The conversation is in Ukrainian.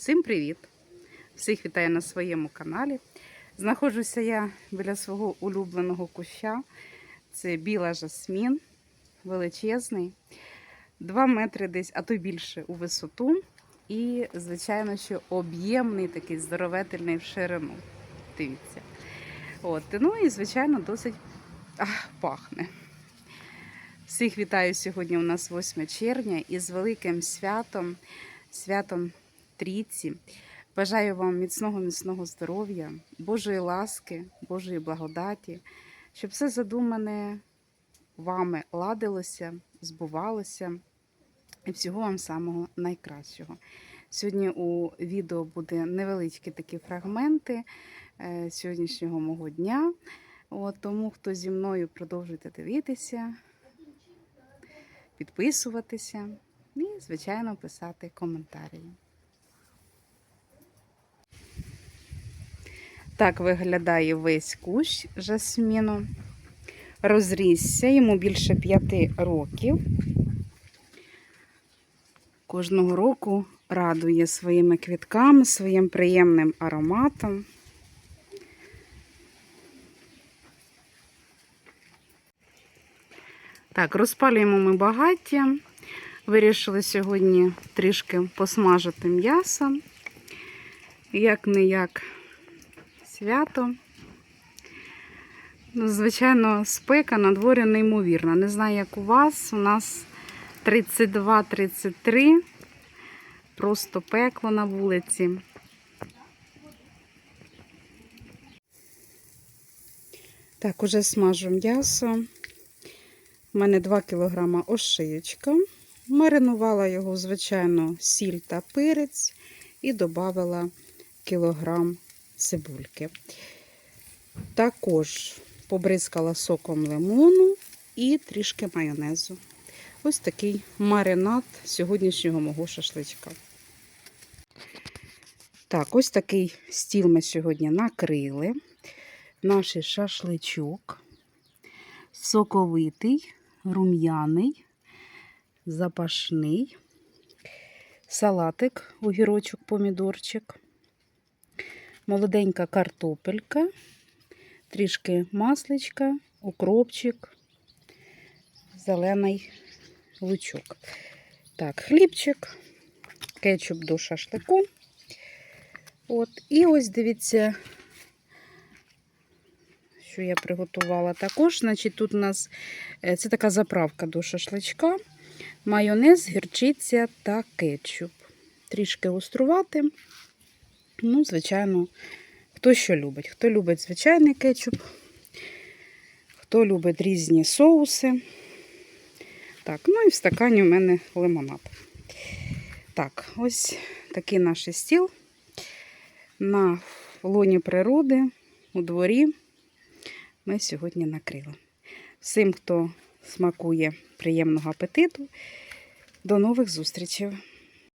Всім привіт! Всіх вітаю на своєму каналі. Знаходжуся я біля свого улюбленого куща. Це біла жасмін, величезний, 2 метри десь, а то більше у висоту. І, звичайно, що об'ємний такий здоровительний в ширину. Дивіться. От, ну і, звичайно, досить ах, пахне. Всіх вітаю сьогодні. У нас 8 червня і з великим святом, святом Трійці. Бажаю вам міцного, міцного здоров'я, Божої ласки, Божої благодаті, щоб все задумане вами ладилося, збувалося. І всього вам самого найкращого. Сьогодні у відео буде невеличкі такі фрагменти е, сьогоднішнього мого дня. От, тому, хто зі мною продовжуйте дивитися, підписуватися і, звичайно, писати коментарі. Так виглядає весь кущ жасміну. Розрісся, йому більше п'яти років. Кожного року радує своїми квітками, своїм приємним ароматом. Так, розпалюємо ми багаття. Вирішили сьогодні трішки посмажити м'ясо. Як не як свято. Ну, звичайно, спека на дворі неймовірна. Не знаю, як у вас. У нас 32-33. Просто пекло на вулиці. Так, уже смажу м'ясо. У мене 2 кг ошиєчка. Маринувала його, звичайно, сіль та перець і додала кілограм цибульки. Також побризкала соком лимону і трішки майонезу. Ось такий маринад сьогоднішнього мого шашличка. Так, ось такий стіл ми сьогодні накрили. Наш шашличок соковитий, рум'яний, запашний, салатик, огірочок, помідорчик, молоденька картопелька, трішки масличка, укропчик, зелений лучок. Так, хлібчик, кетчуп до шашлику. От, і ось дивіться, що я приготувала також. Значить, тут у нас е, це така заправка до шашличка, майонез, гірчиця та кетчуп. Трішки острувати. Ну, звичайно, хто що любить. Хто любить звичайний кетчуп, хто любить різні соуси. Так, ну і в стакані у мене лимонад. Так, ось такий наш стіл на лоні природи у дворі ми сьогодні накрили. Всім, хто смакує приємного апетиту, до нових зустрічей!